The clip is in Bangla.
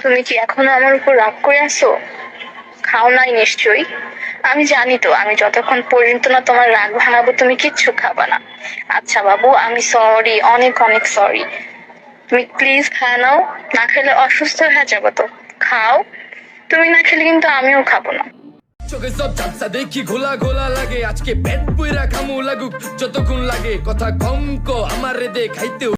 তুমি কি এখনও আমার উপর রাগ করে আছো? খাও নাই নিশ্চয়ই। আমি জানি তো, আমি যতক্ষণ পর্যন্ত না তোমার রাগ ভাঙাবো, তুমি কিচ্ছু খাবা না। আচ্ছা বাবু, আমি সরি অনেক অনেক সরি তুমি প্লিজ খায় নাও, না খেলে অসুস্থ হয়ে যাব তো। খাও। তুমি না খেলে কিন্তু আমিও খাব না। চোখে সব ঝাপসা দেখি ঘোলা ঘোলা লাগে। আজকে পেট পুইরা খামু লাগুক, যতক্ষণ লাগে। কথা কম কো, আমার রে দে খাইতে